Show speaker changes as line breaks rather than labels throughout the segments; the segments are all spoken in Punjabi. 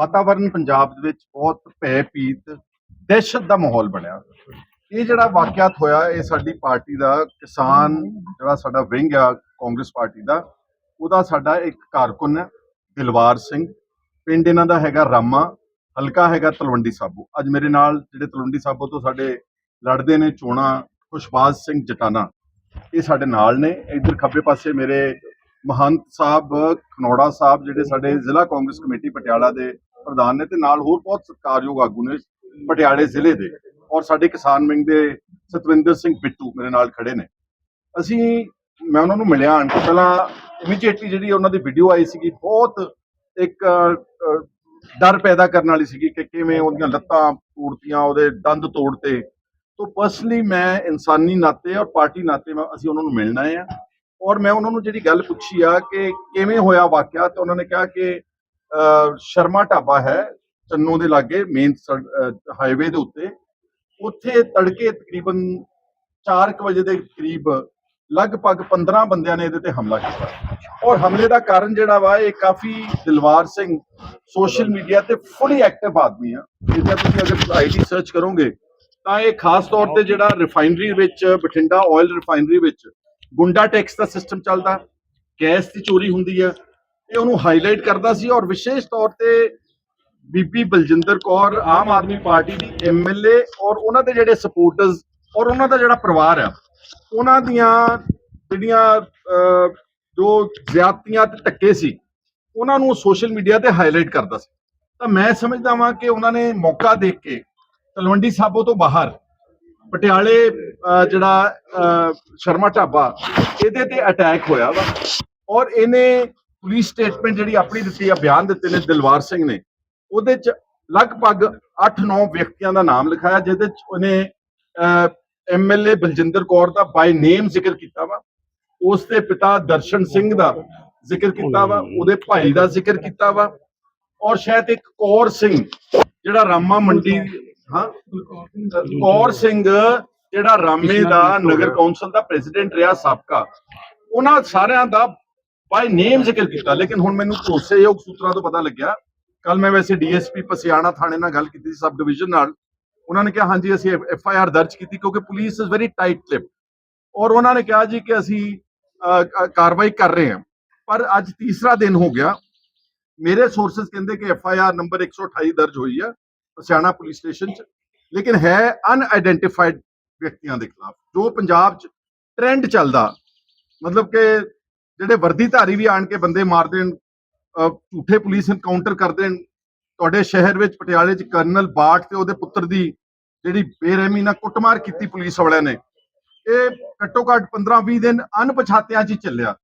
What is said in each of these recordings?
ਵਾਤਾਵਰਣ ਪੰਜਾਬ ਦੇ ਵਿੱਚ ਬਹੁਤ ਭੈ ਪੀਤ ਦਹਿਸ਼ਤ ਦਾ ਮਾਹੌਲ ਬਣਿਆ। ਇਹ ਜਿਹੜਾ ਵਾਕਿਆਤ ਹੋਇਆ, ਇਹ ਸਾਡੀ ਪਾਰਟੀ ਦਾ ਕਿਸਾਨ ਜਿਹੜਾ ਸਾਡਾ ਵਿੰਗ ਆ, ਕਾਂਗਰਸ ਪਾਰਟੀ ਦਾ, ਉਹਦਾ ਸਾਡਾ ਇੱਕ ਕਾਰਕੁਨ ਹੈ, ਦਿਲਵਾਰ ਸਿੰਘ। ਪਿੰਡ ਇਹਨਾਂ ਦਾ ਹੈਗਾ ਰਾਮਾ, ਹਲਕਾ ਹੈਗਾ ਤਲਵੰਡੀ ਸਾਬੋ। ਅੱਜ ਮੇਰੇ ਨਾਲ ਜਿਹੜੇ ਤਲਵੰਡੀ ਸਾਬੋ ਤੋਂ ਸਾਡੇ ਲੜਦੇ ਨੇ, ਚੋਣਾ, ਖੁਸ਼ਬਾਜ਼ ਸਿੰਘ ਜਟਾਨਾ ਇਹ ਸਾਡੇ ਨਾਲ ਨੇ। ਇੱਧਰ ਖੱਬੇ ਪਾਸੇ ਮੇਰੇ ਮਹੰਤ ਸਾਹਿਬ, ਖਨੌੜਾ ਸਾਹਿਬ, ਜਿਹੜੇ ਸਾਡੇ ਜ਼ਿਲ੍ਹਾ ਕਾਂਗਰਸ ਕਮੇਟੀ, ਪਟਿਆਲਾ ਦੇ ਪ੍ਰਧਾਨ ਨੇ ਤੇ ਨਾਲ ਹੋਰ ਬਹੁਤ ਸਤਿਕਾਰਯੋਗ ਆਗੂ ਨੇ ਪਟਿਆਲੇ ਜ਼ਿਲ੍ਹੇ ਦੇ ਔਰ ਸਾਡੇ ਕਿਸਾਨ ਵਿੰਗ ਦੇ ਸਤਵਿੰਦਰ ਸਿੰਘ ਬਿੱਟੂ ਮੇਰੇ ਨਾਲ ਖੜੇ ਨੇ। ਅਸੀਂ, ਮੈਂ ਉਹਨਾਂ ਨੂੰ ਮਿਲਿਆ ਆਣ ਕੇ, ਪਹਿਲਾਂ ਇਮੀਡੀਏਟਲੀ ਜਿਹੜੀ ਉਹਨਾਂ ਦੀ ਵੀਡੀਓ ਆਈ ਸੀਗੀ, ਬਹੁਤ ਇੱਕ ਡਰ ਪੈਦਾ ਕਰਨ ਵਾਲੀ ਸੀਗੀ ਕਿ ਕਿਵੇਂ ਉਹਦੀਆਂ ਲੱਤਾਂ ਤੋੜਤੀਆਂ, ਉਹਦੇ ਦੰਦ ਤੋੜਤੇ। ਤੋਂ ਪਰਸਨਲੀ ਮੈਂ ਇਨਸਾਨੀ ਨਾਤੇ ਔਰ ਪਾਰਟੀ ਨਾਤੇ ਅਸੀਂ ਉਹਨਾਂ ਨੂੰ ਮਿਲਣਾ ਹੈ ਔਰ ਮੈਂ ਉਹਨਾਂ ਨੂੰ ਜਿਹੜੀ ਗੱਲ ਪੁੱਛੀ ਆ ਕਿ ਕਿਵੇਂ ਹੋਇਆ ਵਾਕਿਆ, ਤੇ ਉਹਨਾਂ ਨੇ ਕਿਹਾ ਕਿ ਸ਼ਰਮਾ ਢਾਬਾ ਹੈ, ਚੰਨੋ ਦੇ ਲਾਗੇ ਮੇਨ ਹਾਈਵੇ ਦੇ ਉੱਤੇ। ਉੱਥੇ ਤੜਕੇ ਤਕਰੀਬਨ 4:00 ਵਜੇ ਦੇ ਕਰੀਬ ਲਗਭਗ 15 ਬੰਦਿਆਂ ਨੇ ਇਹਦੇ ਤੇ ਹਮਲਾ ਕੀਤਾ। ਔਰ ਹਮਲੇ ਦਾ ਕਾਰਨ ਜਿਹੜਾ ਵਾ, ਇਹ ਕਾਫੀ ਦਿਲਵਾਰ ਸਿੰਘ ਸੋਸ਼ਲ ਮੀਡੀਆ ਤੇ ਫੁੱਲੀ ਐਕਟਿਵ ਆਦਮੀ ਆ। ਜਿੱਦਾਂ ਤੁਸੀਂ ਅਗਰ ਆਈਡੀ ਸਰਚ ਕਰੋਗੇ, ਤਾਂ ਇਹ ਖਾਸ ਤੌਰ ਤੇ ਜਿਹੜਾ ਰਿਫਾਈਨਰੀ ਵਿੱਚ, ਬਠਿੰਡਾ ਆਇਲ ਰਿਫਾਈਨਰੀ ਵਿੱਚ ਗੁੰਡਾ ਟੈਕਸ ਦਾ ਸਿਸਟਮ ਚੱਲਦਾ। ਗੈਸ ਦੀ ਚੋਰੀ ਹੁੰਦੀ ਹੈ ਇਹ ਉਹਨੂੰ ਹਾਈਲਾਈਟ ਕਰਦਾ ਸੀ ਔਰ ਵਿਸ਼ੇਸ਼ ਤੌਰ ਤੇ ਬੀਬੀ ਬਲਜਿੰਦਰ ਕੌਰ, ਆਮ ਆਦਮੀ ਪਾਰਟੀ ਦੀ ਐਮਐਲਏ ਔਰ ਉਹਨਾਂ ਦੇ ਜਿਹੜੇ ਸਪੋਰਟਰਸ ਔਰ ਉਹਨਾਂ ਦਾ ਜਿਹੜਾ ਪਰਿਵਾਰ ਆ, ਉਹਨਾਂ ਦੀਆਂ ਜਿਹੜੀਆਂ ਜੋ ਜ਼ਿਆਦਤੀਆਂ ਤੇ ਧੱਕੇ ਸੀ, ਉਹਨਾਂ ਨੂੰ ਸੋਸ਼ਲ ਮੀਡੀਆ ਤੇ ਹਾਈਲਾਈਟ ਕਰਦਾ ਸੀ। ਤਾਂ ਮੈਂ ਸਮਝਦਾ ਵਾਂ ਕਿ ਉਹਨਾਂ ਨੇ ਮੌਕਾ ਦੇਖ ਕੇ ਤਲਵੰਡੀ ਸਾਬੋ ਤੋਂ ਬਾਹਰ ਪਟਿਆਲੇ ਜਿਹੜਾ ਸ਼ਰਮਾ ਢਾਬਾ, ਇਹਦੇ ਤੇ ਅਟੈਕ ਹੋਇਆ ਵਾ ਔਰ ਇਹਨੇ ਪੁਲਿਸ ਸਟੇਟਮੈਂਟ ਜਿਹੜੀ ਆਪਣੀ ਦਿੱਤੀ ਆ, ਬਿਆਨ ਦਿੱਤੇ ਨੇ ਦਿਲਵਾਰ ਸਿੰਘ ਨੇ। ਉਹਦੇ ਚ ਲਗਭਗ 8-9 ਵਿਅਕਤੀਆਂ ਦਾ ਨਾਮ ਲਿਖਾਇਆ, ਜਿਹਦੇ ਚ ਉਹਨੇ ਐਮਐਲਏ ਬਲਜਿੰਦਰ ਕੌਰ ਦਾ ਬਾਈ ਨੇਮ ਜ਼ਿਕਰ ਕੀਤਾ ਵਾ। ਉਸ ਦੇ ਪਿਤਾ ਦਰਸ਼ਨ ਸਿੰਘ ਦਾ ਜ਼ਿਕਰ ਕੀਤਾ ਵਾ, ਉਹਦੇ ਭਾਈ ਦਾ ਜ਼ਿਕਰ ਕੀਤਾ ਵਾ। ਔਰ ਸ਼ਾਇਦ ਇੱਕ ਕੌਰ ਸਿੰਘ, ਜਿਹੜਾ ਰਾਮਾ ਮੰਡੀ, ਹਾਂ? ਕੌਰ ਸਿੰਘ, ਜਿਹੜਾ ਰਾਮੇ ਦਾ ਨਗਰ ਕੌਂਸਲ ਦਾ ਪ੍ਰੈਜ਼ੀਡੈਂਟ ਰਿਹਾ ਸਾਬਕਾ। ਉਹਨਾਂ ਸਾਰਿਆਂ ਦਾ ਬਾਈ ਨੇਮ ਜ਼ਿਕਰ ਕੀਤਾ ਲੇਕਿਨ ਹੁਣ ਮੈਨੂੰ ਭਰੋਸੇਯੋਗ ਸੂਤਰਾਂ ਤੋਂ ਪਤਾ ਲੱਗਿਆ ਕੱਲ ਮੈਂ ਵੈਸੇ ਡੀਐਸਪੀ ਪਸਿਆਣਾ ਥਾਣੇ ਨਾਲ ਗੱਲ ਕੀਤੀ ਸੀ ਸਬ ਡਿਵੀਜ਼ਨ ਨਾਲ। ਉਹਨਾਂ ਨੇ ਕਿਹਾ ਹਾਂਜੀ ਅਸੀਂ ਐਫ ਆਈ ਆਰ ਦਰਜ ਕੀਤੀ ਕਿਉਂਕਿ police is very tight lip ਔਰ ਉਹਨਾਂ ਨੇ ਕਿਹਾ ਜੀ ਕਿ ਅਸੀਂ ਅਹ, ਕ- ਕਾਰਵਾਈ ਕਰ ਰਹੇ ਹਾਂ। ਪਰ ਅੱਜ ਤੀਸਰਾ ਦਿਨ ਹੋ ਗਿਆ। ਮੇਰੇ ਸੋਰਸਸ ਕਹਿੰਦੇ ਕਿ ਐਫ ਆਈ ਆਰ ਨੰਬਰ 128 ਦਰਜ ਹੋਈ ਹੈ ਪਸਿਆਣਾ ਪੁਲਿਸ ਸਟੇਸ਼ਨ 'ਚ। ਲੇਕਿਨ ਹੈ ਅਨਆਇਡੈਂਟੀਫਾਈਡ ਵਿਅਕਤੀਆਂ ਦੇ ਖਿਲਾਫ। ਜੋ ਪੰਜਾਬ 'ਚ ਟ੍ਰੈਂਡ ਚੱਲਦਾ ਮਤਲਬ ਕਿ ਜਿਹੜੇ ਵਰਦੀਧਾਰੀ ਵੀ ਆਣ ਕੇ ਬੰਦੇ ਮਾਰ ਦੇਣ ਝੂਠੇ ਪੁਲਿਸ ਇਨਕਾਊਂਟਰ ਕਰ ਦੇਣ, ਤੁਹਾਡੇ ਸ਼ਹਿਰ ਵਿੱਚ ਪਟਿਆਲੇ 'ਚ ਕਰਨਲ ਬਾਟ ਤੇ ਉਹਦੇ ਪੁੱਤਰ ਦੀ ਜਿਹੜੀ ਬੇਰਹਿਮੀ ਨਾਲ ਕੁੱਟਮਾਰ ਕੀਤੀ ਪੁਲਿਸ ਵਾਲਿਆਂ ਨੇ, ਇਹ ਘੱਟੋ ਘੱਟ 15-20 ਦਿਨ ਅਣਪਛਾਤਿਆਂ 'ਚ ਚੱਲਿਆ।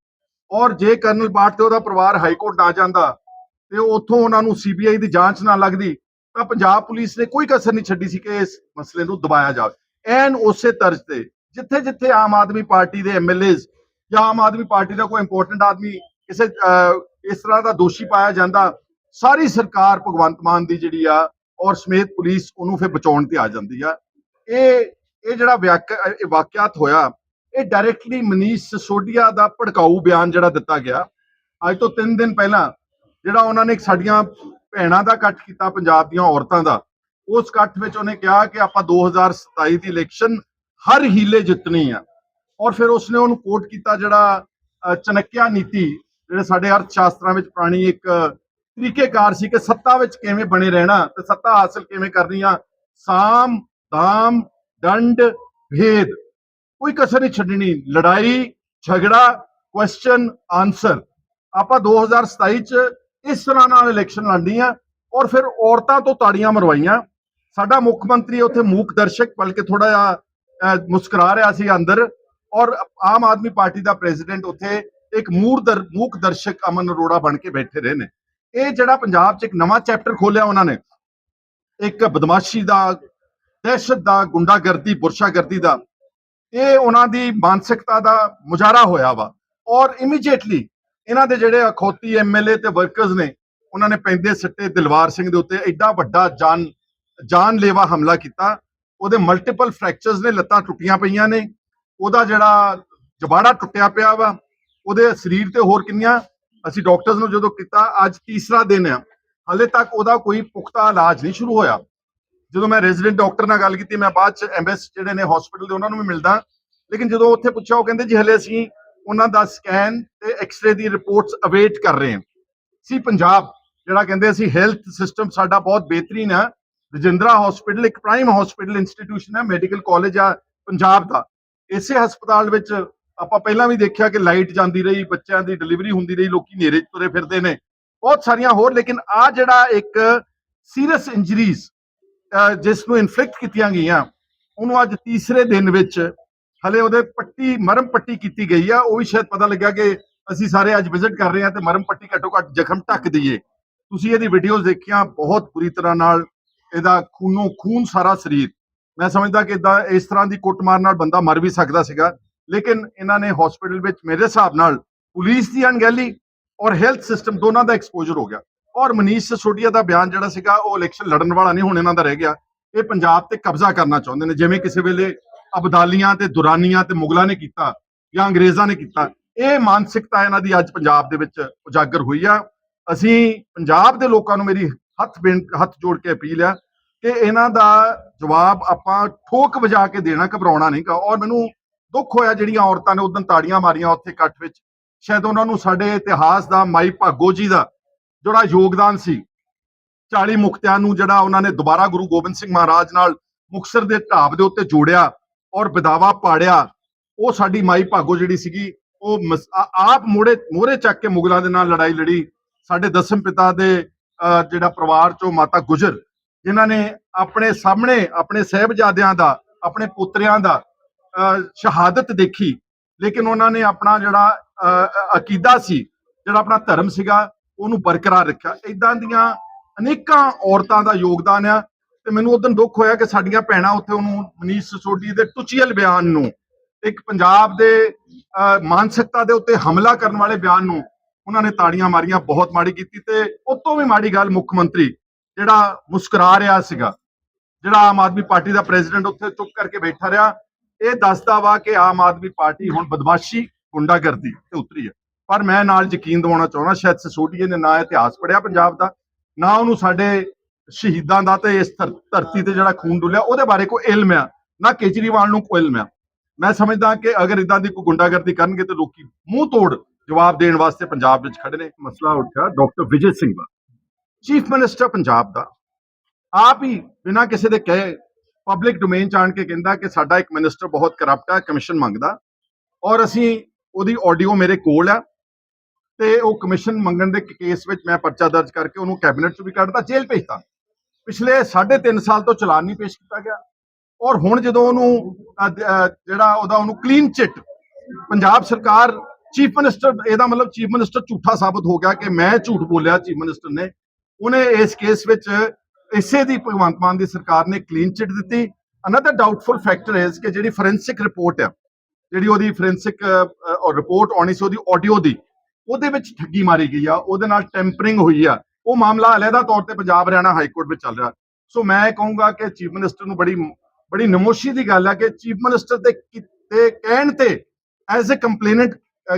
ਔਰ ਜੇ ਕਰਨਲ ਬਾਟ ਤੇ ਉਹਦਾ ਪਰਿਵਾਰ ਹਾਈ ਕੋਰਟ ਨਾ ਜਾਂਦਾ ਤੇ ਉੱਥੋਂ ਉਹਨਾਂ ਨੂੰ ਸੀਬੀਆਈ ਦੀ ਜਾਂਚ ਨਾ ਲੱਗਦੀ, ਤਾਂ ਪੰਜਾਬ ਪੁਲਿਸ ਨੇ ਕੋਈ ਕਸਰ ਨਹੀਂ ਛੱਡੀ ਸੀ ਕਿ ਇਸ ਮਸਲੇ ਨੂੰ ਦਬਾਇਆ ਜਾਵੇ। ਐਨ ਉਸੇ ਤਰਜ਼ ਤੇ ਜਿੱਥੇ ਜਿੱਥੇ ਆਮ ਆਦਮੀ ਪਾਰਟੀ ਦੇ ਐਮਐਲਏਜ਼ ਜਾਂ ਆਮ ਆਦਮੀ ਪਾਰਟੀ ਦਾ ਕੋਈ ਇੰਪੋਰਟੈਂਟ ਆਦਮੀ ਕਿਸੇ ਅਹ, ਇਸ ਤਰ੍ਹਾਂ ਦਾ ਦੋਸ਼ੀ ਪਾਇਆ ਜਾਂਦਾ ਸਾਰੀ ਸਰਕਾਰ ਭਗਵੰਤ ਮਾਨ ਦੀ ਜਿਹੜੀ ਆ ਔਰ ਸਮੇਤ ਪੁਲਿਸ ਉਹਨੂੰ ਫਿਰ ਬਚਾਉਣ ਤੇ ਆ ਜਾਂਦੀ ਆ। ਇਹ ਇਹ ਜਿਹੜਾ ਵਿਆਕ- ਇਹ ਵਾਕਿਆਤ ਹੋਇਆ ਇਹ ਡਾਇਰੈਕਟਲੀ ਮਨੀਸ਼ ਸਿਸੋਡੀਆ ਦਾ ਭੜਕਾਊ ਬਿਆਨ ਜਿਹੜਾ ਦਿੱਤਾ ਗਿਆ। ਅੱਜ ਤੋਂ 3 ਦਿਨ ਪਹਿਲਾਂ ਜਿਹੜਾ ਉਹਨਾਂ ਨੇ ਸਾਡੀਆਂ ਭੈਣਾਂ ਦਾ ਇਕੱਠ ਕੀਤਾ ਪੰਜਾਬ ਦੀਆਂ ਔਰਤਾਂ ਦਾ ਉਸ ਇਕੱਠ ਵਿੱਚ ਉਹਨੇ ਕਿਹਾ ਕਿ ਆਪਾਂ 2027 ਦੀ ਇਲੈਕਸ਼ਨ ਹਰ ਹੀਲੇ ਜਿੱਤਣੀ ਆ। ਔਰ ਫਿਰ ਉਸਨੇ ਉਹਨੂੰ ਕੋਟ ਕੀਤਾ ਜਿਹੜਾ ਅਹ, ਚਣਕਿਆ ਨੀਤੀ ਜਿਹੜੇ ਸਾਡੇ ਅਰਥ ਸ਼ਾਸਤਰਾਂ ਵਿੱਚ ਪੁਰਾਣੀ ਇੱਕ ਤਰੀਕੇਕਾਰ ਸੀ ਕਿ ਸੱਤਾ ਵਿੱਚ ਕਿਵੇਂ ਬਣੇ ਰਹਿਣਾ ਤੇ ਸੱਤਾ ਹਾਸਲ ਕਿਵੇਂ ਕਰਨੀ ਆ? ਸਾਮ ਦਾਮ ਦੰਡ ਭੇਦ। ਕੋਈ ਕਸਰ ਨਹੀਂ ਛੱਡਣੀ। ਲੜਾਈ ਝਗੜਾ ਕੁਐਸਚਨ ਆਨਸਰ ਆਪਾਂ 2027 ਚ ਇਸ ਤਰ੍ਹਾਂ ਨਾਲ ਇਲੈਕਸ਼ਨ ਲੜਨੀ ਆ ਔਰ ਫਿਰ ਔਰਤਾਂ ਤੋਂ ਤਾੜੀਆਂ ਮਰਵਾਈਆਂ। ਸਾਡਾ ਮੁੱਖ ਮੰਤਰੀ ਉੱਥੇ ਮੂਕ ਦਰਸ਼ਕ ਬਲਕਿ ਥੋੜਾ ਜਿਹਾ ਮੁਸਕਰਾ ਰਿਹਾ ਸੀ ਅੰਦਰ। ਔਰ ਆਮ ਆਦਮੀ ਪਾਰਟੀ ਦਾ ਪ੍ਰੈਜ਼ੀਡੈਂਟ ਉੱਥੇ ਇੱਕ ਮੂਰ ਮੂਕ ਦਰਸ਼ਕ ਅਮਨ ਅਰੋੜਾ ਬਣ ਕੇ ਬੈਠੇ ਰਹੇ ਨੇ। ਇਹ ਜਿਹੜਾ ਪੰਜਾਬ 'ਚ ਇੱਕ ਨਵਾਂ ਚੈਪਟਰ ਖੋਲਿਆ ਉਹਨਾਂ ਨੇ, ਇੱਕ ਬਦਮਾਸ਼ੀ ਦਾ, ਦਹਿਸ਼ਤ ਦਾ, ਗੁੰਡਾਗਰਦੀ, ਬੁਰਸ਼ਾਗਰਦੀ ਦਾ, ਇਹ ਉਹਨਾਂ ਦੀ ਮਾਨਸਿਕਤਾ ਦਾ ਮੁਜ਼ਾਹਰਾ ਹੋਇਆ ਵਾ। ਔਰ ਇਮੀਡੀਏਟਲੀ ਇਹਨਾਂ ਦੇ ਜਿਹੜੇ ਅਖੌਤੀ ਐਮਐਲਏ ਤੇ ਵਰਕਰਸ ਨੇ, ਉਹਨਾਂ ਨੇ ਪੈਂਦੇ ਸੱਟੇ ਦਿਲਵਾਰ ਸਿੰਘ ਦੇ ਉੱਤੇ ਐਡਾ ਵੱਡਾ ਜਾਨ, ਜਾਨਲੇਵਾ ਹਮਲਾ ਕੀਤਾ। ਉਹਦੇ ਮਲਟੀਪਲ ਫ੍ਰੈਕਚਰਸ ਨੇ, ਲੱਤਾਂ ਟੁੱਟੀਆਂ ਪਈਆਂ ਨੇ। ਉਹਦਾ ਜਿਹੜਾ ਜਬਾੜਾ ਟੁੱਟਿਆ ਪਿਆ ਵਾ, ਉਹਦੇ ਸਰੀਰ ਤੇ ਹੋਰ ਕਿੰਨੀਆਂ ਅਸੀਂ ਡਾਕਟਰਸ ਨੂੰ ਜਦੋਂ ਕੀਤਾ, ਅੱਜ ਤੀਸਰਾ ਦਿਨ ਆ। ਹਾਲੇ ਤੱਕ ਉਹਦਾ ਕੋਈ ਪੁਖਤਾ ਇਲਾਜ ਨਹੀਂ ਸ਼ੁਰੂ ਹੋਇਆ। ਜਦੋਂ ਮੈਂ ਰੈਜ਼ੀਡੈਂਟ ਡਾਕਟਰ ਨਾਲ ਗੱਲ ਕੀਤੀ, ਮੈਂ ਬਾਅਦ ਚ ਐਮਐਸ ਜਿਹੜੇ ਨੇ ਹਸਪੀਟਲ ਦੇ, ਉਹਨਾਂ ਨੂੰ ਵੀ ਮਿਲਦਾ। ਲੇਕਿਨ ਜਦੋਂ ਉੱਥੇ ਪੁੱਛਿਆ, ਉਹ ਕਹਿੰਦੇ ਜੀ ਹਲੇ ਅਸੀਂ ਉਹਨਾਂ ਦਾ ਸਕੈਨ ਤੇ ਐਕਸ-ਰੇ ਦੀ ਰਿਪੋਰਟਸ ਅਵੇਟ ਕਰ ਰਹੇ ਹਾਂ। ਸੀ ਪੰਜਾਬ, ਜਿਹੜਾ ਕਹਿੰਦੇ ਅਸੀਂ ਹੈਲਥ ਸਿਸਟਮ ਸਾਡਾ ਬਹੁਤ ਬਿਹਤਰੀਨ ਹੈ ਰਜਿੰਦਰਾ ਹਸਪੀਟਲ ਇੱਕ ਪ੍ਰਾਈਮ ਹਸਪੀਟਲ ਇੰਸਟੀਟਿਊਸ਼ਨ ਹੈ ਮੈਡੀਕਲ ਕਾਲਜ ਆ ਪੰਜਾਬ ਦਾ। ਇਸੇ ਹਸਪਤਾਲ ਵਿੱਚ ਆਪਾਂ ਪਹਿਲਾਂ ਵੀ ਦੇਖਿਆ ਕਿ ਲਾਈਟ ਜਾਂਦੀ ਰਹੀ, ਬੱਚਿਆਂ ਦੀ ਡਿਲੀਵਰੀ ਹੁੰਦੀ ਰਹੀ, ਲੋਕੀ ਨੇਰੇ ਤੁਰੇ ਫਿਰਦੇ ਨੇ। ਬਹੁਤ ਸਾਰੀਆਂ ਹੋਰ, ਲੇਕਿਨ ਆ ਜਿਹੜਾ ਇੱਕ ਸੀਰੀਅਸ ਇੰਜਰੀਜ਼ ਜਿਸ ਨੂੰ ਇਨਫਲਿਕਟ ਕੀਤੀਆਂ ਗਈਆਂ, ਉਹਨੂੰ ਅੱਜ ਤੀਸਰੇ ਦਿਨ ਵਿੱਚ ਹਲੇ ਉਹਦੇ ਪੱਟੀ, ਮਰਮ ਪੱਟੀ ਕੀਤੀ ਗਈ ਆ। ਉਹ ਵੀ ਸ਼ਾਇਦ ਪਤਾ ਲੱਗਿਆ ਕਿ ਅਸੀਂ ਸਾਰੇ ਅੱਜ ਵਿਜ਼ਿਟ ਕਰ ਰਹੇ ਹਾਂ ਤੇ ਮਰਮ ਪੱਟੀ ਘੱਟੋ ਘੱਟ ਜ਼ਖਮ ਢੱਕ ਦਈਏ। ਤੁਸੀਂ ਇਹਦੀ ਵੀਡੀਓਜ਼ ਦੇਖੀਆਂ, ਬਹੁਤ ਬੁਰੀ ਤਰ੍ਹਾਂ ਨਾਲ ਇਹਦਾ ਖੂਨੋਂ ਖੂਨ ਸਾਰਾ ਸਰੀਰ। ਮੈਂ ਸਮਝਦਾ ਕਿ ਇਦਾਂ ਇਸ ਤਰ੍ਹਾਂ ਦੀ ਕੁੱਟਮਾਰ ਨਾਲ ਬੰਦਾ ਮਰ ਵੀ ਸਕਦਾ ਸੀਗਾ, ਲੇਕਿਨ ਇਹਨਾਂ ਨੇ ਹਸਪੀਟਲ ਵਿੱਚ ਮੇਰੇ ਹਿਸਾਬ ਨਾਲ ਪੁਲਿਸ ਦੀ ਅਣਗਹਿਲੀ ਔਰ ਹੈਲਥ ਸਿਸਟਮ ਦੋਨਾਂ ਦਾ ਐਕਸਪੋਜ਼ਰ ਹੋ ਗਿਆ। ਔਰ ਮਨੀਸ਼ ਸਸੋਡੀਆ ਦਾ ਬਿਆਨ ਜਿਹੜਾ ਸੀਗਾ, ਉਹ ਇਲੈਕਸ਼ਨ ਲੜਨ ਵਾਲਾ ਨਹੀਂ, ਹੁਣ ਇਹਨਾਂ ਦਾ ਰਹਿ ਗਿਆ। ਇਹ ਪੰਜਾਬ ਤੇ ਕਬਜ਼ਾ ਕਰਨਾ ਚਾਹੁੰਦੇ ਨੇ, ਜਿਵੇਂ ਕਿਸੇ ਵੇਲੇ ਅਬਦਾਲੀਆਂ ਤੇ ਦੁਰਾਨੀਆਂ ਤੇ ਮੁਗਲਾਂ ਨੇ ਕੀਤਾ ਜਾਂ ਅੰਗਰੇਜ਼ਾਂ ਨੇ ਕੀਤਾ। ਇਹ ਮਾਨਸਿਕਤਾ ਇਹਨਾਂ ਦੀ ਅੱਜ ਪੰਜਾਬ ਦੇ ਵਿੱਚ ਉਜਾਗਰ ਹੋਈ ਆ। ਅਸੀਂ ਪੰਜਾਬ ਦੇ ਲੋਕਾਂ ਨੂੰ ਮੇਰੀ ਹੱਥ ਬੇਨ, ਹੱਥ ਜੋੜ ਕੇ ਅਪੀਲ ਆ ਕਿ ਇਹਨਾਂ ਦਾ ਜਵਾਬ ਆਪਾਂ ਠੋਕ ਵਜਾ ਕੇ ਦੇਣਾ ਘਬਰਾਉਣਾ ਨਹੀਂ ਗਾ। ਔਰ ਮੈਨੂੰ ਦੁੱਖ ਹੋਇਆ ਜਿਹੜੀਆਂ ਔਰਤਾਂ ਨੇ ਉਦੋਂ ਤਾੜੀਆਂ ਮਾਰੀਆਂ ਉੱਥੇ ਇਕੱਠ ਵਿੱਚ। ਸ਼ਾਇਦ ਉਹਨਾਂ ਨੂੰ ਸਾਡੇ ਇਤਿਹਾਸ ਦਾ ਮਾਈ ਭਾਗੋ ਜੀ ਦਾ ਜਿਹੜਾ ਯੋਗਦਾਨ ਸੀ 40 ਮੁਕਤਿਆਂ ਨੂੰ ਜਿਹੜਾ ਉਹਨਾਂ ਨੇ ਦੁਬਾਰਾ ਗੁਰੂ ਗੋਬਿੰਦ ਸਿੰਘ ਮਹਾਰਾਜ ਨਾਲ ਮੁਕਸਰ ਦੇ ਢਾਬ ਦੇ ਉੱਤੇ ਜੋੜਿਆ ਔਰ ਵਿਦਾਵਾ ਪਾੜਿਆ ਉਹ ਸਾਡੀ ਮਾਈ ਭਾਗੋ ਜਿਹੜੀ ਸੀਗੀ ਉਹ ਆਪ ਮੋੜੇ ਮੋਹਰੇ ਚੱਕ ਕੇ ਮੁਗਲਾਂ ਦੇ ਨਾਲ ਲੜਾਈ ਲੜੀ। ਸਾਡੇ ਦਸਮ ਪਿਤਾ ਦੇ ਅਹ, ਜਿਹੜਾ ਪਰਿਵਾਰ ਚੋਂ ਮਾਤਾ ਗੁਜਰ। ਜਿਨ੍ਹਾਂ ਨੇ ਆਪਣੇ ਸਾਹਮਣੇ ਆਪਣੇ ਸਹਿਬਜ਼ਾਦਿਆਂ ਦਾ ਆਪਣੇ ਪੁੱਤਰਿਆਂ ਦਾ ਅਹ, ਸ਼ਹਾਦਤ ਦੇਖੀ ਲੇਕਿਨ ਉਹਨਾਂ ਨੇ ਆਪਣਾ ਜਿਹੜਾ ਅਹ, ਅਕੀਦਾ ਸੀ ਜਿਹੜਾ ਆਪਣਾ ਧਰਮ ਸੀਗਾ ਉਹਨੂੰ ਬਰਕਰਾਰ ਰੱਖਿਆ। ਇਦਾਂ ਦੀਆਂ ਅਨੇਕਾਂ ਔਰਤਾਂ ਦਾ ਯੋਗਦਾਨ ਆ ਤੇ ਮੈਨੂੰ ਉਦੋਂ ਦੁੱਖ ਹੋਇਆ ਕਿ ਸਾਡੀਆਂ ਭੈਣਾਂ ਉੱਥੇ ਉਹਨੂੰ ਮਨੀਸ਼ ਸਸੋਡੀ ਦੇ ਟੁਚੀਅਲ ਬਿਆਨ ਨੂੰ ਇੱਕ ਪੰਜਾਬ ਦੇ ਅਹ, ਮਾਨਸਿਕਤਾ ਦੇ ਉੱਤੇ ਹਮਲਾ ਕਰਨ ਵਾਲੇ ਬਿਆਨ ਨੂੰ ਉਹਨਾਂ ਨੇ ਤਾੜੀਆਂ ਮਾਰੀਆਂ ਬਹੁਤ ਮਾੜੀ ਕੀਤੀ ਤੇ ਉਸ ਤੋਂ ਵੀ ਮਾੜੀ ਗੱਲ ਮੁੱਖ ਮੰਤਰੀ ਜਿਹੜਾ ਮੁਸਕਰਾ ਰਿਹਾ ਸੀਗਾ, ਜਿਹੜਾ ਆਮ ਆਦਮੀ ਪਾਰਟੀ ਦਾ ਪ੍ਰੈਜ਼ੀਡੈਂਟ ਉੱਥੇ ਚੁੱਪ ਕਰਕੇ ਬੈਠਾ ਰਿਹਾ, ਇਹ ਦੱਸਦਾ ਵਾ ਕਿ ਆਮ ਆਦਮੀ ਪਾਰਟੀ ਹੁਣ ਬਦਮਾਸ਼ੀ, ਗੁੰਡਾਗਰਦੀ ਤੇ ਉਤਰੀ ਹੈ। ਪਰ ਮੈਂ ਨਾਲ ਯਕੀਨ ਦਿਵਾਉਣਾ ਚਾਹੁੰਦਾ, ਸ਼ਾਇਦ ਸਸੋਡੀਏ ਨੇ ਨਾ ਇਤਿਹਾਸ ਪੜਿਆ ਪੰਜਾਬ ਦਾ, ਨਾ ਉਹਨੂੰ ਸਾਡੇ ਸ਼ਹੀਦਾਂ ਦਾ ਤੇ ਇਸ ਧਰ- ਧਰਤੀ ਤੇ ਜਿਹੜਾ ਖੂਨ ਡੁੱਲਿਆ, ਉਹਦੇ ਬਾਰੇ ਕੋਈ ਇਲਮ ਆ, ਨਾ ਕੇਜਰੀਵਾਲ ਨੂੰ ਕੋਈ ਇਲਮ ਆ। ਮੈਂ ਸਮਝਦਾ ਕਿ ਅਗਰ ਇਦਾਂ ਦੀ ਕੋਈ ਗੁੰਡਾਗਰਦੀ ਕਰਨਗੇ ਤੇ ਲੋਕੀ ਮੂੰਹ ਤੋੜ ਜਵਾਬ ਦੇਣ ਵਾਸਤੇ ਪੰਜਾਬ ਵਿੱਚ ਖੜੇ ਨੇ। ਮਸਲਾ ਉੱਠਿਆ ਡਾਕਟਰ ਵਿਜੇ ਸਿੰਘ ਦਾ ਚੀਫ ਮਿਨਿਸਟਰ ਪੰਜਾਬ ਦਾ। ਆਪ ਹੀ ਬਿਨਾਂ ਕਿਸੇ ਦੇ ਕਹੇ ਪਬਲਿਕ ਡੋਮੇਨ ਚ ਆਣ ਕੇ ਕਹਿੰਦਾ ਕਿ ਸਾਡਾ ਇੱਕ ਮਿਨਿਸਟਰ ਬਹੁਤ ਕਰਪਟ ਹੈ ਕਮਿਸ਼ਨ ਮੰਗਦਾ। ਔਰ ਅਸੀਂ ਉਹਦੀ ਆਡੀਓ ਮੇਰੇ ਕੋਲ ਆ ਤੇ ਉਹ ਕਮਿਸ਼ਨ ਮੰਗਣ ਦੇ ਕੇਸ ਵਿੱਚ ਮੈਂ ਪਰਚਾ ਦਰਜ ਕਰਕੇ ਉਹਨੂੰ ਕੈਬਨਿਟ ਚ ਵੀ ਕੱਢਤਾ, ਜੇਲ੍ਹ ਭੇਜਤਾ। ਪਿਛਲੇ 3.5 ਸਾਲ ਤੋਂ ਚਲਾਨ ਨਹੀਂ ਪੇਸ਼ ਕੀਤਾ ਗਿਆ। ਔਰ ਹੁਣ ਜਦੋਂ ਉਹਨੂੰ ਜਿਹੜਾ ਉਹਦਾ ਉਹਨੂੰ ਕਲੀਨ ਚਿੱਟ ਪੰਜਾਬ ਸਰਕਾਰ ਚੀਫ ਮਿਨਿਸਟਰ, ਇਹਦਾ ਮਤਲਬ ਚੀਫ ਮਿਨਿਸਟਰ ਝੂਠਾ ਸਾਬਤ ਹੋ ਗਿਆ ਕਿ ਮੈਂ ਝੂਠ ਬੋਲਿਆ ਚੀਫ ਮਿਨਿਸਟਰ ਨੇ। ਉਹਨੇ ਇਸ ਕੇਸ ਵਿੱਚ ਇਸੇ ਦੀ ਭਗਵੰਤ ਮਾਨ ਦੀ ਸਰਕਾਰ ਨੇ ਕਲੀਨ ਚਿੱਟ ਦਿੱਤੀ। ਅਨਦਰ ਡਾਊਟਫੁਲ ਫੈਕਟਰ ਇਸ ਕਿ ਜਿਹੜੀ ਫੋਰੈਂਸਿਕ ਰਿਪੋਰਟ ਆ, ਜਿਹੜੀ ਉਹਦੀ ਫੋਰੈਂਸਿਕ ਰਿਪੋਰਟ ਆਉਣੀ ਸੀ, ਉਹਦੀ ਆਡੀਓ ਦੀ, ਉਹਦੇ ਵਿੱਚ ਠੱਗੀ ਮਾਰੀ ਗਈ ਆ, ਉਹਦੇ ਨਾਲ ਟੈਂਪਰਿੰਗ ਹੋਈ ਆ। ਉਹ ਮਾਮਲਾ ਅਲੱਗਾ ਤੌਰ ਤੇ ਪੰਜਾਬ ਹਰਿਆਣਾ ਹਾਈ ਕੋਰਟ ਵਿੱਚ ਚੱਲ ਰਿਹਾ। ਸੋ ਮੈਂ ਕਹੂੰਗਾ ਕਿ ਚੀਫ ਮਿਨਿਸਟਰ ਨੂੰ ਬੜੀ ਬੜੀ ਨਮੋਸ਼ੀ ਦੀ ਗੱਲ ਹੈ ਕਿ ਚੀਫ ਮਿਨਿਸਟਰ ਦੇ ਕੀਤੇ ਕਹਿਣ ਤੇ ਐਜ਼ ਅ ਕੰਪਲੇਨੈਂਟ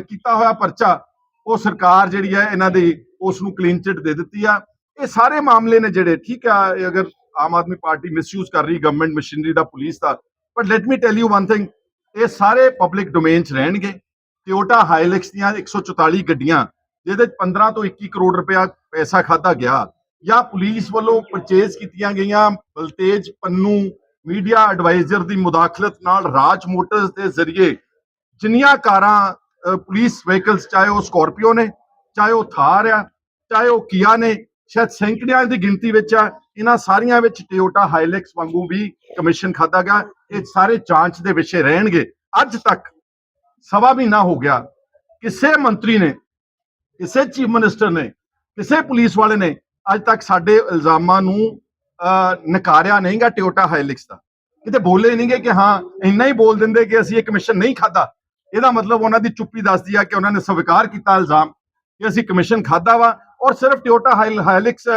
ਕੀਤਾ ਹੋਇਆ ਪਰਚਾ, ਉਹ ਸਰਕਾਰ ਜਿਹੜੀ ਹੈ ਇਹਨਾਂ ਦੀ ਉਸ ਨੂੰ ਕਲੀਨ ਚਿੱਟ ਦੇ ਦਿੱਤੀ ਆ। ਇਹ ਸਾਰੇ ਮਾਮਲੇ ਨੇ ਜਿਹੜੇ, ਠੀਕ ਆ ਅਗਰ ਆਮ ਆਦਮੀ ਪਾਰਟੀ ਮਿਸਯੂਜ਼ ਕਰ ਰਹੀ ਗਵਰਨਮੈਂਟ ਮਸ਼ੀਨਰੀ ਦਾ police the but let me tell you one thing ਇਹ ਸਾਰੇ ਪਬਲਿਕ ਡੋਮੇਨ 'ਚ ਰਹਿਣਗੇ ਟੋਯੋਟਾ ਹਾਈਲੈਕਸ ਦੀਆਂ 144 ਗੱਡੀਆਂ, ਜਿਹਦੇ 'ਚ 15 ਤੋਂ 21 ਕਰੋੜ ਰੁਪਇਆ ਪੈਸਾ ਖਾਦਾ ਗਿਆ, ਜਾਂ ਪੁਲਿਸ ਵੱਲੋਂ ਪਰਚੇਜ਼ ਕੀਤੀਆਂ ਗਈਆਂ ਬਲਤੇਜ, ਪੰਨੂ ਮੀਡੀਆ ਐਡਵਾਈਜ਼ਰ ਦੀ ਮੁਦਾਖਲਤ ਨਾਲ ਰਾਜ ਮੋਟਰਸ ਦੇ ਜ਼ਰੀਏ ਜਿੰਨੀਆਂ ਕਾਰਾਂ ਪੁਲਿਸ ਵਹੀਕਲਸ ਚਾਹੇ ਉਹ ਸਕਾਰਪੀਓ ਨੇ, ਚਾਹੇ ਉਹ ਥਾਰ ਆ, ਚਾਹੇ ਉਹ ਕੀਆ ਨੇ ਸ਼ਾਇਦ ਸੈਂਕੜਿਆਂ ਦੀ ਗਿਣਤੀ ਵਿੱਚ ਆ ਇਹਨਾਂ ਸਾਰੀਆਂ ਵਿੱਚ ਟਿਓਟਾ ਹਾਈਲੈਕਸ ਵਾਂਗੂ ਵੀ ਕਮਿਸ਼ਨ ਖਾਦਾ ਗਿਆ। ਇਹ ਸਾਰੇ ਜਾਂਚ ਦੇ ਵਿਸ਼ੇ ਰਹਿਣਗੇ। ਅੱਜ ਤੱਕ ਸਵਾ ਮਹੀਨਾ ਹੋ ਗਿਆ। ਕਿਸੇ ਮੰਤਰੀ ਨੇ ਕਿਸੇ ਚੀਫ ਮਿਨਿਸਟਰ ਨੇ ਕਿਸੇ ਪੁਲਿਸ ਵਾਲੇ ਨੇ ਅੱਜ ਤੱਕ ਸਾਡੇ ਇਲਜ਼ਾਮਾਂ ਨੂੰ ਅਹ, ਨਕਾਰਿਆ ਨਹੀਂਗਾ ਟਿਓਟਾ ਹਾਈਲਿਕਸ ਦਾ। ਕਿਤੇ ਬੋਲੇ ਨਹੀਂਗੇ ਕਿ ਹਾਂ ਇੰਨਾ ਹੀ ਬੋਲ ਦਿੰਦੇ ਕਿ ਅਸੀਂ ਇਹ ਕਮਿਸ਼ਨ ਨਹੀਂ ਖਾਦਾ ਇਹਦਾ ਮਤਲਬ ਉਹਨਾਂ ਦੀ ਚੁੱਪੀ ਦੱਸਦੀ ਆ ਕਿ ਉਹਨਾਂ ਨੇ ਸਵੀਕਾਰ ਕੀਤਾ ਇਲਜ਼ਾਮ ਕਿ ਅਸੀਂ ਕਮਿਸ਼ਨ ਖਾਦਾ ਵਾ। ਔਰ ਸਿਰਫ ਟੋਯੋਟਾ ਹਾਈਲੈਕਸ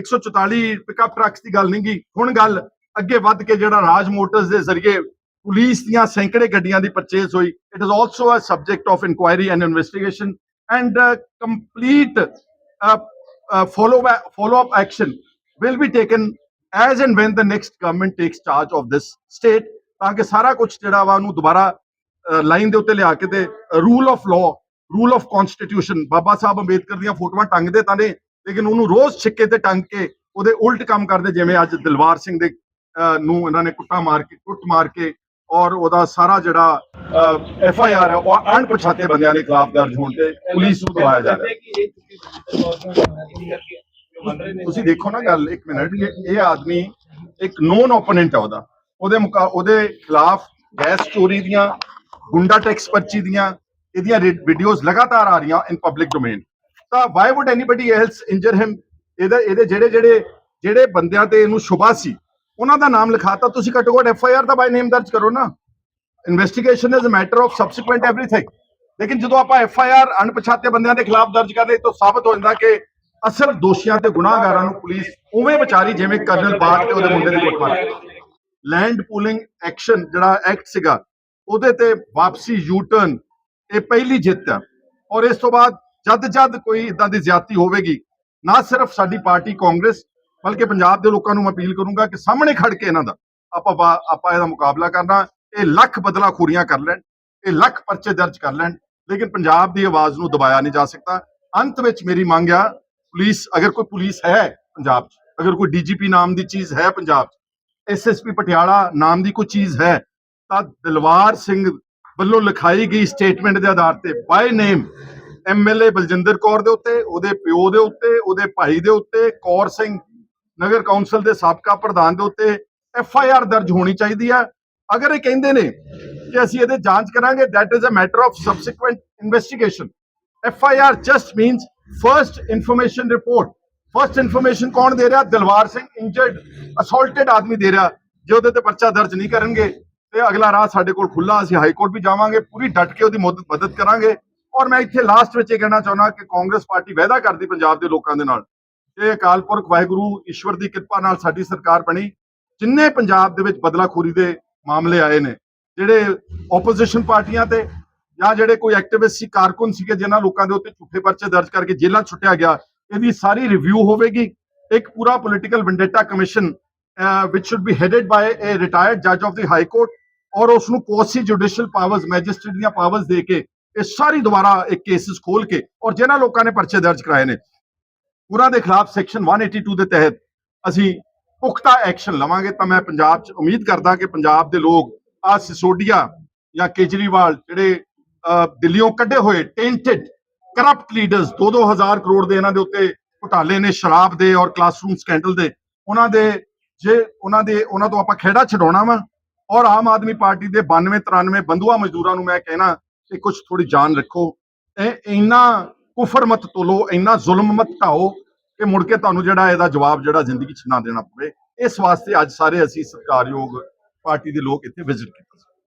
144 ਪਿਕਅਪ ਟਰੱਕਸ ਦੀ ਗੱਲ ਨਹੀਂਗੀ। ਹੁਣ ਗੱਲ ਅੱਗੇ ਵੱਧ ਕੇ ਜਿਹੜਾ ਰਾਜ ਮੋਟਰਸ ਦੇ ਜ਼ਰੀਏ ਪੁਲਿਸ ਦੀਆਂ ਸੈਂਕੜੇ ਗੱਡੀਆਂ ਦੀ ਪਰਚੇਸ ਹੋਈ। It is also a subject of inquiry and investigation and complete uh, follow follow up will be taken as and when the next government takes charge of this state ਤਾਂ ਕਿ ਸਾਰਾ ਕੁਝ ਜਿਹੜਾ ਵਾ ਉਹਨੂੰ ਦੁਬਾਰਾ ਲਾਈਨ ਦੇ ਉੱਤੇ ਲਿਆ ਕੇ ਤੇ rule of law rule of constitution Baba Sahib Ambedkar ਦੀਆਂ ਫੋਟੋਆਂ ਟੰਗਦੇ ਤਾਂ ਨੇ, ਲੇਕਿਨ ਉਹਨੂੰ ਰੋਜ਼ ਛਿੱਕੇ ਤੇ ਟੰਗ ਕੇ ਉਹਦੇ ਉਲਟ ਕੰਮ ਕਰਦੇ, ਜਿਵੇਂ ਅੱਜ ਦਿਲਵਾਰ ਸਿੰਘ ਦੇ ਨੂੰ ਇਹਨਾਂ ਨੇ ਕੁੱਟਾ ਮਾਰ ਕੇ, ਕੁੱਟ ਮਾਰ ਕੇ ਔਰ ਉਹਦਾ ਸਾਰਾ ਜਿਹੜਾ ਐਫ ਆਈ ਆਰ ਹੈ, ਉਹ ਅਣਪਛਾਤੇ ਬੰਦਿਆਂ ਦੇ ਖਿਲਾਫ ਦਰਜ ਹੋਣ ਤੇ ਪੁਲਿਸ ਨੂੰ ਦਵਾਇਆ ਜਾ ਰਿਹਾ। ਤੁਸੀਂ ਦੇਖੋ ਨਾ ਗੱਲ, ਇੱਕ ਮਿੰਟ, ਇਹ ਆਦਮੀ ਇੱਕ ਨੋਨ ਓਪੋਨੈਂਟ ਹੈ ਉਹਦਾ। ਉਹਦੇ ਉਹਦੇ ਖਿਲਾਫ ਗੈਸ ਚੋਰੀ ਦੀਆਂ, ਗੁੰਡਾ ਟੈਕਸ ਪਰਚੀ ਦੀਆਂ ਇਹਦੀਆਂ ਵੀਡੀਓਜ਼ ਲਗਾਤਾਰ ਆ ਰਹੀਆਂ ਇਨ ਪਬਲਿਕ ਡੋਮੇਨ ਤਾਂ why would anybody else injure him ਇਹਦੇ ਇਹਦੇ ਜਿਹੜੇ ਜਿਹੜੇ ਜਿਹੜੇ ਬੰਦਿਆਂ ਤੇ ਇਹਨੂੰ ਸ਼ੁਭਾ ਸੀ, ਉਹਨਾਂ ਦਾ ਨਾਮ ਲਿਖਾਤਾ। ਤੁਸੀਂ ਘੱਟੋ ਘੱਟ F I R the by ਨੇਮ ਦਰਜ ਕਰੋ ਨਾ। Investigation is a matter of subsequent everything ਲੇਕਿਨ ਜਦੋਂ ਆਪਾਂ ਐਫ ਆਈ ਆਰ ਅਣਪਛਾਤੇ ਬੰਦਿਆਂ ਦੇ ਖਿਲਾਫ ਦਰਜ ਕਰਦੇ ਤਾਂ ਸਾਬਤ ਹੋ ਜਾਂਦਾ ਕਿ ਅਸਲ ਦੋਸ਼ੀਆਂ ਤੇ ਗੁਨਾਹਗਾਰਾਂ ਨੂੰ ਪੁਲਿਸ ਉਵੇਂ ਵਿਚਾਰੀ ਜਿਵੇਂ ਕਰਨਲ ਬਾਟ ਤੇ ਉਹਦੇ ਮੁੰਡੇ ਦੀ ਕੁੱਟਮਾਰ ਲੈਂਡ ਪੂਲਿੰਗ ਐਕਸ਼ਨ ਜਿਹੜਾ ਐਕਟ ਸੀਗਾ, ਉਹਦੇ ਤੇ ਵਾਪਸੀ ਯੂ ਟਰਨ ਇਹ ਪਹਿਲੀ ਜਿੱਤ ਹੈ ਔਰ ਇਸ ਤੋਂ ਬਾਅਦ ਜਦ ਜਦ ਕੋਈ ਇਦਾਂ ਦੀ ਜ਼ਿਆਦਤੀ ਹੋਵੇਗੀ, ਨਾ ਸਿਰਫ ਸਾਡੀ ਪਾਰਟੀ ਕਾਂਗਰਸ, ਬਲਕਿ ਪੰਜਾਬ ਦੇ ਲੋਕਾਂ ਨੂੰ ਮੈਂ ਅਪੀਲ ਕਰੂੰਗਾ ਕਿ ਸਾਹਮਣੇ ਖੜ ਕੇ ਇਹਨਾਂ ਦਾ ਆਪਾਂ ਆਪਾਂ ਇਹਦਾ ਮੁਕਾਬਲਾ ਕਰਨਾ, ਇਹ ਲੱਖ ਬਦਲਾਖੋਰੀਆਂ ਕਰ ਲੈਣ, ਇਹ ਲੱਖ ਪਰਚੇ ਦਰਜ ਕਰ ਲੈਣ, ਲੇਕਿਨ ਪੰਜਾਬ ਦੀ ਆਵਾਜ਼ ਨੂੰ ਦਬਾਇਆ ਨਹੀਂ ਜਾ ਸਕਦਾ। ਅੰਤ ਵਿੱਚ ਮੇਰੀ ਮੰਗ ਆ, ਪੁਲਿਸ, ਅਗਰ ਕੋਈ ਪੁਲਿਸ ਹੈ ਪੰਜਾਬ 'ਚ, ਅਗਰ ਕੋਈ ਡੀਜੀਪੀ ਨਾਮ ਦੀ ਚੀਜ਼ ਹੈ ਪੰਜਾਬ 'ਚ ਐਸਐਸਪੀ ਪਟਿਆਲਾ ਨਾਮ ਦੀ ਕੋਈ ਚੀਜ਼ ਹੈ, ਤਾਂ ਦਿਲਵਾਰ ਸਿੰਘ ਵੱਲੋਂ ਲਿਖਾਈ ਗਈ ਸਟੇਟਮੈਂਟ ਦੇ ਆਧਾਰ ਤੇ by name MLA Baljinder Kaur ਦੇ ਉੱਤੇ, ਉਹਦੇ ਪਿਓ ਦੇ ਉੱਤੇ, ਉਹਦੇ ਭਾਈ ਦੇ ਉੱਤੇ, ਕੌਰ ਸਿੰਘ ਨਗਰ ਕੌਂਸਲ ਦੇ ਸਾਬਕਾ ਪ੍ਰਧਾਨ ਦੇ ਉੱਤੇ ਐਫ ਆਈ ਆਰ ਦਰਜ ਹੋਣੀ ਚਾਹੀਦੀ ਆ। ਅਗਰ ਇਹ ਕਹਿੰਦੇ ਨੇ ਕਿ ਅਸੀਂ ਇਹਦੇ ਜਾਂਚ ਕਰਾਂਗੇ, that is a matter of subsequent investigation FIR just means first information report first information ਕੌਣ ਦੇ ਰਿਹਾ? ਦਿਲਵਾਰ ਸਿੰਘ ਇੰਜਰਡ ਅਸੌਲਟਡ ਆਦਮੀ ਦੇ ਰਿਹਾ, ਜੇ ਉਹਦੇ ਤੇ ਪਰਚਾ ਦਰਜ ਨਹੀਂ ਕਰਨਗੇ। ਤੇ ਅਗਲਾ ਰਾਹ ਸਾਡੇ ਕੋਲ ਖੁੱਲਾ ਅਸੀਂ ਹਾਈ ਕੋਰਟ ਵੀ ਜਾਵਾਂਗੇ, ਪੂਰੀ ਡਟ ਕੇ ਉਹਦੀ ਮਦਦ ਕਰਾਂਗੇ। ਔਰ ਮੈਂ ਇੱਥੇ ਲਾਸਟ ਵਿੱਚ ਇਹ ਕਹਿਣਾ ਚਾਹੁੰਦਾ ਕਿ ਕਾਂਗਰਸ ਪਾਰਟੀ ਵਾਅਦਾ ਕਰਦੀ ਪੰਜਾਬ ਦੇ ਲੋਕਾਂ ਦੇ ਨਾਲ। ਕਿ ਅਕਾਲ ਪੁਰਖ ਵਾਹਿਗੁਰੂ ਈਸ਼ਵਰ ਦੀ ਕਿਰਪਾ ਨਾਲ ਸਾਡੀ ਸਰਕਾਰ ਬਣੀ। ਜਿੰਨੇ ਪੰਜਾਬ ਦੇ ਵਿੱਚ ਬਦਲਾਖੋਰੀ ਦੇ ਮਾਮਲੇ ਆਏ ਨੇ, ਜਿਹੜੇ ਆਪੋਜੀਸ਼ਨ ਪਾਰਟੀਆਂ ਤੇ ਜਾਂ ਜਿਹੜੇ ਕੋਈ ਐਕਟਿਵਿਸਟ ਸੀ, ਕਾਰਕੁਨ ਸੀਗੇ, ਜਿਨ੍ਹਾਂ ਲੋਕਾਂ ਦੇ ਉੱਤੇ ਝੂਠੇ ਪਰਚੇ ਦਰਜ ਕਰਕੇ ਜੇਲ੍ਹਾਂ ਛੁੱਟਿਆ ਗਿਆ, ਇਹਦੀ ਸਾਰੀ ਰਿਵਿਊ ਹੋਵੇਗੀ। ਇੱਕ ਪੂਰਾ political vendetta commission which should be headed by a retired ਜੱਜ ਆਫ ਦੀ ਹਾਈ ਕੋਰਟ ਔਰ ਉਸ ਨੂੰ ਕੋਸੀ ਜੁਡੀਸ਼ੀਅਲ ਪਾਵਰਸ ਮੈਜਿਸਟ੍ਰੇਟ ਦੀਆਂ ਪਾਵਰਸ ਦੇ ਕੇ ਇਹ ਸਾਰੀ ਦੁਬਾਰਾ ਇੱਕ ਕੇਸਿਸ ਖੋਲ ਕੇ ਔਰ ਜਿਨ੍ਹਾਂ ਲੋਕਾਂ ਨੇ ਪਰਚੇ ਦਰਜ ਕਰਾਏ ਨੇ ਉਹਨਾਂ ਦੇ ਖਿਲਾਫ ਸੈਕਸ਼ਨ 182 ਦੇ ਤਹਿਤ ਅਸੀਂ ਪੁਖਤਾ ਐਕਸ਼ਨ ਲਵਾਂਗੇ ਤਾਂ ਮੈਂ ਪੰਜਾਬ 'ਚ ਉਮੀਦ ਕਰਦਾ ਕਿ ਪੰਜਾਬ ਦੇ ਲੋਕ ਆ ਸਿਸੋਡੀਆ ਜਾਂ ਕੇਜਰੀਵਾਲ ਜਿਹੜੇ ਅਹ, ਦਿੱਲੀੋਂ ਕੱਢੇ ਹੋਏ ਟੈਂਟਡ ਕਰਪਟ ਲੀਡਰਸ 2-2000 ਕਰੋੜ ਦੇ ਇਹਨਾਂ ਦੇ ਉੱਤੇ ਘੁਟਾਲੇ ਨੇ ਸ਼ਰਾਬ ਦੇ ਔਰ ਕਲਾਸਰੂਮ ਸਕੈਂਡਲ ਦੇ ਉਹਨਾਂ ਦੇ ਜੇ ਉਹਨਾਂ ਦੇ, ਉਹਨਾਂ ਤੋਂ ਆਪਾਂ ਖੇੜਾ ਛਡਾਉਣਾ ਵਾ, ਔਰ ਆਮ ਆਦਮੀ ਪਾਰਟੀ ਦੇ 92 93 ਬੰਧੂਆ ਮਜ਼ਦੂਰਾਂ ਨੂੰ ਮੈਂ ਕਹਿਣਾ ਕਿ ਕੁਝ ਥੋੜੀ ਜਾਨ ਰੱਖੋ। ਇਹ ਇੰਨਾ ਕੁਫਰ ਮਤ ਤੋਲੋ, ਇੰਨਾ ਜ਼ੁਲਮ ਮਤ ਢਾਓ ਕਿ ਮੁੜ ਕੇ ਤੁਹਾਨੂੰ ਜਿਹੜਾ ਇਹਦਾ ਜਵਾਬ ਜਿਹੜਾ ਜ਼ਿੰਦਗੀ 'ਚ ਨਾ ਦੇਣਾ ਪਵੇ। ਇਸ ਵਾਸਤੇ ਅੱਜ ਸਾਰੇ ਅਸੀਂ ਸਤਿਕਾਰਯੋਗ ਪਾਰਟੀ ਦੇ ਲੋਕ ਇੱਥੇ ਵਿਜ਼ਿਟ ਕੀਤੇ।